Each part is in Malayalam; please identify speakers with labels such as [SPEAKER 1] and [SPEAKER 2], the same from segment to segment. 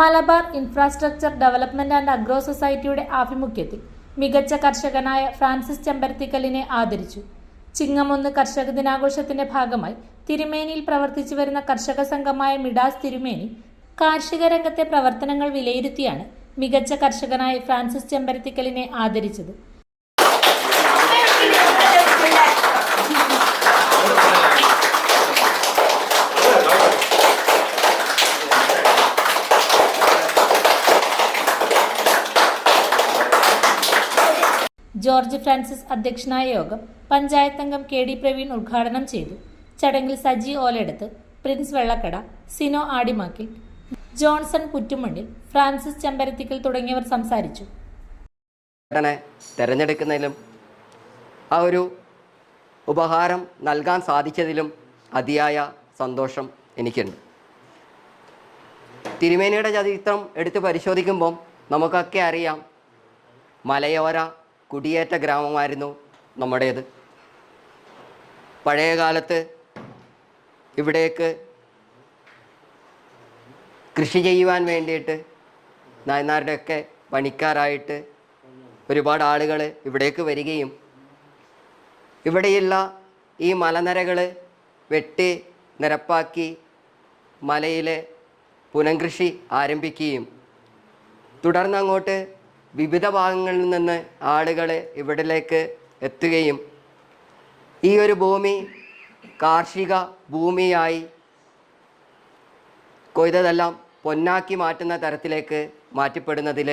[SPEAKER 1] Malabar infrastructure development and agro സൊസൈറ്റിയുടെ ആഭിമുഖ്യത്തിൽ മികച്ച കർഷകനായ ഫ്രാൻസിസ് ചെമ്പരത്തിക്കലിനെ ആദരിച്ചു. ചിങ്ങമൊന്ന് കർഷക ദിനാഘോഷത്തിന്റെ ഭാഗമായി തിരുമേനിയിൽ പ്രവർത്തിച്ചു വരുന്ന കർഷക സംഘമായ മിഡാസ് തിരുമേനി കാർഷിക രംഗത്തെ പ്രവർത്തനങ്ങൾ വിലയിരുത്തിയാണ് മികച്ച കർഷകനായ ഫ്രാൻസിസ് ചെമ്പരത്തിക്കലിനെ ആദരിച്ചത്. ജോർജ് ഫ്രാൻസിസ് അധ്യക്ഷനായ യോഗം പഞ്ചായത്ത് അംഗം കെ ഡി പ്രവീൺ ഉദ്ഘാടനം ചെയ്തു. ചടങ്ങിൽ സജി ഓലെടുത്ത് പ്രിൻസ് വെള്ളക്കട സിനോ ആടിമാക്കിൽ ജോൺസൺ പുറ്റുമണ്ണിൽ ഫ്രാൻസിസ് ചെമ്പരത്തിക്കൽ തുടങ്ങിയവർ സംസാരിച്ചു.
[SPEAKER 2] തെരഞ്ഞെടുക്കുന്നതിലും ആ ഒരു ഉപഹാരം നൽകാൻ സാധിച്ചതിലും അതിയായ സന്തോഷം എനിക്കുണ്ട്. തിരുമേനിയുടെ ചരിത്രം എടുത്ത് പരിശോധിക്കുമ്പം നമുക്കൊക്കെ അറിയാം മലയോര കുടിയേറ്റ ഗ്രാമമായിരുന്നു നമ്മുടേത്. പഴയ കാലത്ത് ഇവിടേക്ക് കൃഷി ചെയ്യുവാൻ വേണ്ടിയിട്ട് നായന്മാരുടെയൊക്കെ പണിക്കാരായിട്ട് ഒരുപാട് ആളുകൾ ഇവിടേക്ക് വരികയും ഇവിടെയുള്ള ഈ മലനിരകൾ വെട്ടി നിരപ്പാക്കി മലയിലെ പുനംകൃഷി ആരംഭിക്കുകയും തുടർന്ന് അങ്ങോട്ട് വിവിധ ഭാഗങ്ങളിൽ നിന്ന് ആളുകൾ ഇവിടിലേക്ക് എത്തുകയും ഈ ഒരു ഭൂമി കാർഷിക ഭൂമിയായി കൊയ്തതെല്ലാം പൊന്നാക്കി മാറ്റുന്ന തരത്തിലേക്ക് മാറ്റപ്പെടുന്നതിൽ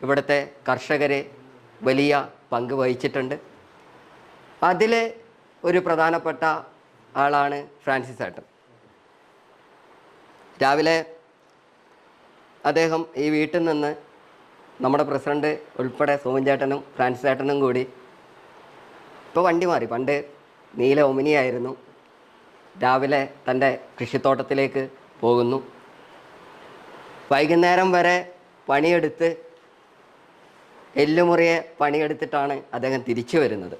[SPEAKER 2] ഇവിടുത്തെ കർഷകർ വലിയ പങ്ക് വഹിച്ചിട്ടുണ്ട്. അതിൽ ഒരു പ്രധാനപ്പെട്ട ആളാണ് ഫ്രാൻസിസ് ഏട്ടൻ. രാവിലെ അദ്ദേഹം ഈ വീട്ടിൽ നിന്ന് നമ്മുടെ പ്രസിഡന്റ് ഉൾപ്പെടെ സോമൻ ചേട്ടനും ഫ്രാൻസ് ചേട്ടനും കൂടി ഇപ്പോൾ വണ്ടി മാറി. പണ്ട് നീല ഒമിനിയായിരുന്നു രാവിലെ തന്റെ കൃഷിത്തോട്ടത്തിലേക്ക് പോകുന്നു. വൈകുന്നേരം വരെ പണിയെടുത്ത് എല്ലുമുറിയെ പണിയെടുത്തിട്ടാണ് അദ്ദേഹം തിരിച്ചു വരുന്നത്.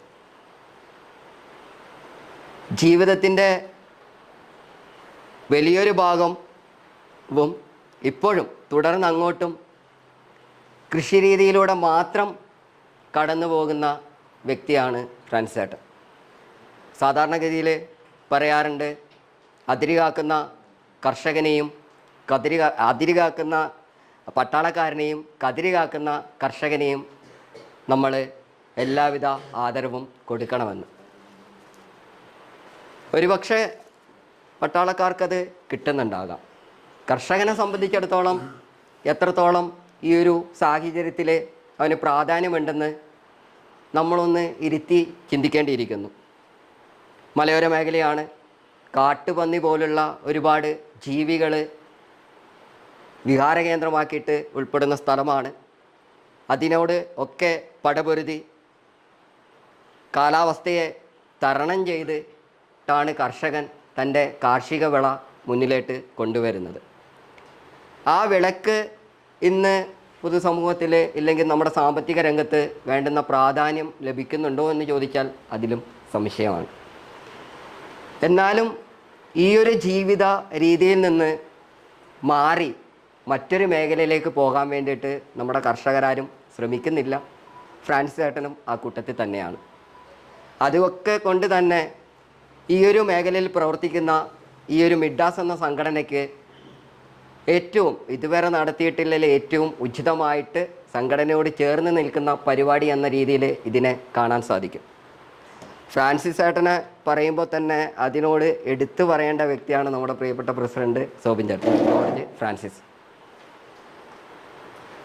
[SPEAKER 2] ജീവിതത്തിന്റെ വലിയൊരു ഭാഗവും ഇപ്പോഴും തുടർന്ന് അങ്ങോട്ടും കൃഷി രീതിയിലൂടെ മാത്രം കടന്നു പോകുന്ന വ്യക്തിയാണ് ഫ്രാൻസേട്ടൻ സാധാരണഗതിയിൽ പറയാറുണ്ട് അതിരി കാക്കുന്ന കർഷകനെയും കതിരി അതിരുകാക്കുന്ന അതിരി കാക്കുന്ന പട്ടാളക്കാരനെയും കതിരി കാക്കുന്ന കർഷകനെയും നമ്മൾ എല്ലാവിധ ആദരവും കൊടുക്കണമെന്ന്. ഒരുപക്ഷെ പട്ടാളക്കാർക്കത് കിട്ടുന്നുണ്ടാകാം. കർഷകനെ സംബന്ധിച്ചിടത്തോളം എത്രത്തോളം ഈ ഒരു സാഹചര്യത്തിൽ അവന് പ്രാധാന്യമുണ്ടെന്ന് നമ്മളൊന്ന് ഇരുത്തി ചിന്തിക്കേണ്ടിയിരിക്കുന്നു. മലയോര മേഖലയാണ് കാട്ടുപന്നി പോലുള്ള ഒരുപാട് ജീവികൾ വിഹാര കേന്ദ്രമാക്കിയിട്ട് ഉൾപ്പെടുന്ന സ്ഥലമാണ്. അതിനോട് ഒക്കെ പടപൊരുതി കാലാവസ്ഥയെ തരണം ചെയ്തിട്ടാണ് കർഷകൻ തന്റെ കാർഷിക വിള മുന്നിലേട്ട് കൊണ്ടുവരുന്നത്. ആ വിളക്ക് ഇന്ന് പൊതുസമൂഹത്തിൽ ഇല്ലെങ്കിൽ നമ്മുടെ സാമ്പത്തിക രംഗത്ത് വേണ്ടുന്ന പ്രാധാന്യം ലഭിക്കുന്നുണ്ടോ എന്ന് ചോദിച്ചാൽ അതിലും സംശയമാണ്. എന്നാലും ഈ ഒരു ജീവിത രീതിയിൽ നിന്ന് മാറി മറ്റൊരു മേഖലയിലേക്ക് പോകാൻ വേണ്ടിയിട്ട് നമ്മുടെ കർഷകരാരും ശ്രമിക്കുന്നില്ല. ഫ്രാൻസ് ചേട്ടനും ആ കൂട്ടത്തിൽ തന്നെയാണ്. അതൊക്കെ കൊണ്ട് തന്നെ ഈ ഒരു മേഖലയിൽ പ്രവർത്തിക്കുന്ന ഈ ഒരു മിഡാസ് എന്ന സംഘടനയ്ക്ക് ഏറ്റവും ഇതുവരെ നടത്തിയിട്ടില്ല ഏറ്റവും ഉചിതമായിട്ട് സംഘടനയോട് ചേർന്ന് നിൽക്കുന്ന പരിപാടി എന്ന രീതിയിൽ ഇതിനെ കാണാൻ സാധിക്കും. ഫ്രാൻസിസ് ചേട്ടനെ പറയുമ്പോൾ തന്നെ അതിനോട് എടുത്തു പറയേണ്ട വ്യക്തിയാണ് നമ്മുടെ പ്രിയപ്പെട്ട പ്രസിഡന്റ് സോബിൻ ചേട്ടൻ. ജോർജ് ഫ്രാൻസിസ്.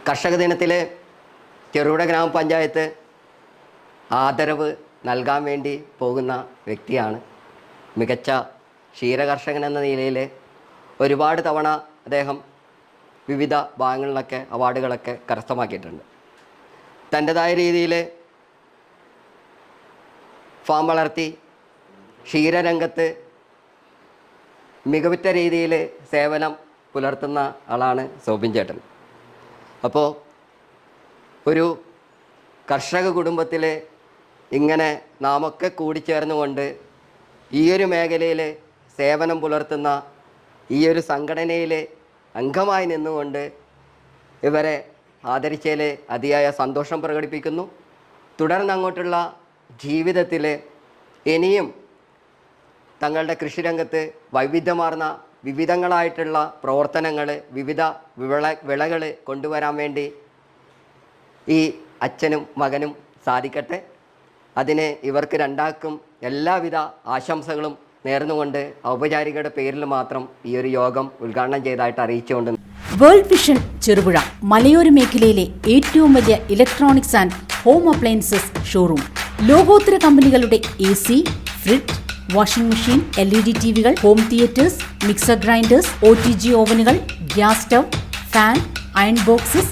[SPEAKER 2] കർഷക ദിനത്തിൽ ചെറുകിട ഗ്രാമപഞ്ചായത്ത് ആദരവ് നൽകാൻ വേണ്ടി പോകുന്ന വ്യക്തിയാണ് മികച്ച ക്ഷീരകർഷകൻ എന്ന നിലയിൽ ഒരുപാട് തവണ അദ്ദേഹം വിവിധ ഭാഗങ്ങളിലൊക്കെ അവാർഡുകളൊക്കെ കരസ്ഥമാക്കിയിട്ടുണ്ട്. തന്റെതായ രീതിയിൽ ഫാം വളർത്തി ക്ഷീരരംഗത്ത് മികവുറ്റ രീതിയിൽ സേവനം പുലർത്തുന്ന ആളാണ് സോബിൻ ചേട്ടൻ. അപ്പോൾ ഒരു കർഷക കുടുംബത്തിൽ ഇങ്ങനെ നാമൊക്കെ കൂടിച്ചേർന്നുകൊണ്ട് ഈയൊരു മേഖലയിൽ സേവനം പുലർത്തുന്ന ഈ ഒരു സംഘടനയിൽ അംഗമായി നിന്നുകൊണ്ട് ഇവരെ ആദരിച്ചതിൽ അതിയായ സന്തോഷം പ്രകടിപ്പിക്കുന്നു. തുടർന്ന് അങ്ങോട്ടുള്ള ജീവിതത്തിൽ ഇനിയും തങ്ങളുടെ കൃഷിരംഗത്ത് വൈവിധ്യമാർന്ന വിവിധങ്ങളായിട്ടുള്ള പ്രവർത്തനങ്ങൾ വിവിധ വിള വിളകൾ കൊണ്ടുവരാൻ വേണ്ടി ഈ അച്ഛനും മകനും സാധിക്കട്ടെ. അതിന് ഇവർക്ക് രണ്ടാക്കും എല്ലാവിധ ആശംസകളും നേർന്നുകൊണ്ട് ഔപചാരികയുടെ പേരിൽ മാത്രം ഈ ഒരു യോഗം ഉദ്ഘാടനം ചെയ്തതായിട്ട് അറിയിച്ചുകൊണ്ട്
[SPEAKER 3] വേൾഡ് വിഷൻ ചെറുപുഴ മലയോര മേഖലയിലെ ഏറ്റവും വലിയ electronics and home appliances showroom ലോകോത്തര കമ്പനികളുടെ A C fridge washing machine L E D T വികൾ home theatres mixer grinders O T G ഓവനുകൾ gas stove fan iron boxes